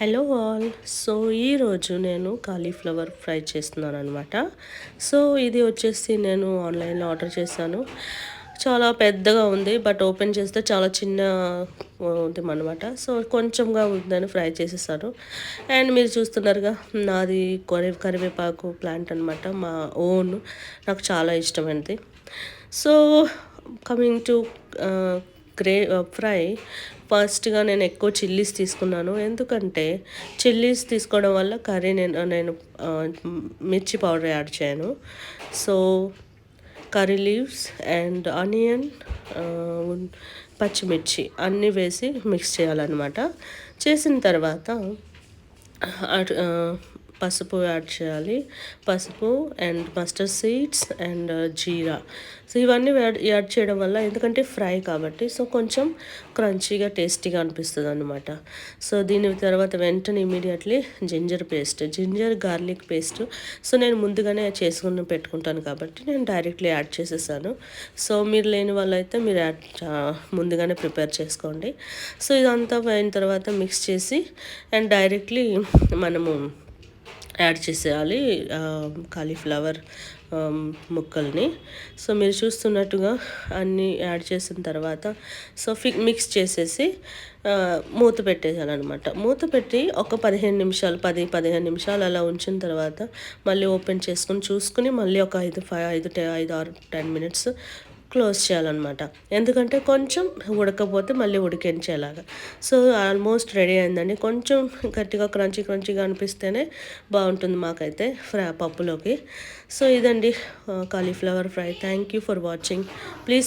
Hello all. So ఈరోజు నేను cauliflower fry చేస్తున్నాను అనమాట సో ఇది వచ్చేసి నేను ఆన్లైన్లో ఆర్డర్ చేశాను. చాలా పెద్దగా ఉంది బట్ ఓపెన్ చేస్తే చాలా చిన్న ఉంది అనమాట సో కొంచెంగా ఉందని ఫ్రై చేసేసాను. అండ్ మీరు చూస్తున్నారుగా నాది కరి కరివేపాకు ప్లాంట్ అనమాట మా ఓన్. నాకు చాలా ఇష్టమైనది. So coming to grey fry ఫస్ట్గా నేను ఎక్కువ చిల్లీస్ తీసుకున్నాను. ఎందుకంటే చిల్లీస్ తీసుకోవడం వల్ల కర్రీ నేను నేను మిర్చి పౌడర్ యాడ్ చేయను. So curry leaves and onion పచ్చిమిర్చి అన్నీ వేసి మిక్స్ చేయాలన్నమాట. చేసిన తర్వాత పసుపు యాడ్ చేయాలి. పసుపు and mustard seeds and uh, జీరా. సో ఇవన్నీ యాడ్ యాడ్ చేయడం వల్ల ఎందుకంటే ఫ్రై కాబట్టి సో కొంచెం క్రంచీగా టేస్టీగా అనిపిస్తుంది అనమాట సో దీని తర్వాత వెంటనే immediately ginger paste ginger garlic paste. So నేను ముందుగానే చేసుకుని పెట్టుకుంటాను కాబట్టి నేను డైరెక్ట్లీ యాడ్ చేసేసాను. సో మీరు లేని వాళ్ళైతే మీరు యాడ్ ముందుగానే ప్రిపేర్ చేసుకోండి. సో ఇదంతా అయిన తర్వాత మిక్స్ చేసి అండ్ డైరెక్ట్లీ మనము యాడ్ చేసేయాలి కాలీఫ్లవర్ ముక్కల్ని. సో మీరు చూస్తున్నట్టుగా అన్నీ యాడ్ చేసిన తర్వాత సో ఫి మిక్స్ చేసేసి మూత పెట్టేయాలన్నమాట. మూత పెట్టి ఒక పదిహేను నిమిషాలు పది పదిహేను నిమిషాలు అలా ఉంచిన తర్వాత మళ్ళీ ఓపెన్ చేసుకుని చూసుకుని మళ్ళీ ఒక ఐదు ఫైవ్ ఐదు ఐదు ఆరు టెన్ మినిట్స్ క్లోజ్ చేయాలన్నమాట. ఎందుకంటే కొంచెం ఉడకపోతే మళ్ళీ ఉడికించేలాగా. సో ఆల్మోస్ట్ రెడీ అయిందండి. కొంచెం గట్టిగా క్రంచీ క్రంచీగా అనిపిస్తేనే బాగుంటుంది మాకైతే ఫ్రై పప్పులోకి. సో ఇదండి cauliflower fry thank you for watching please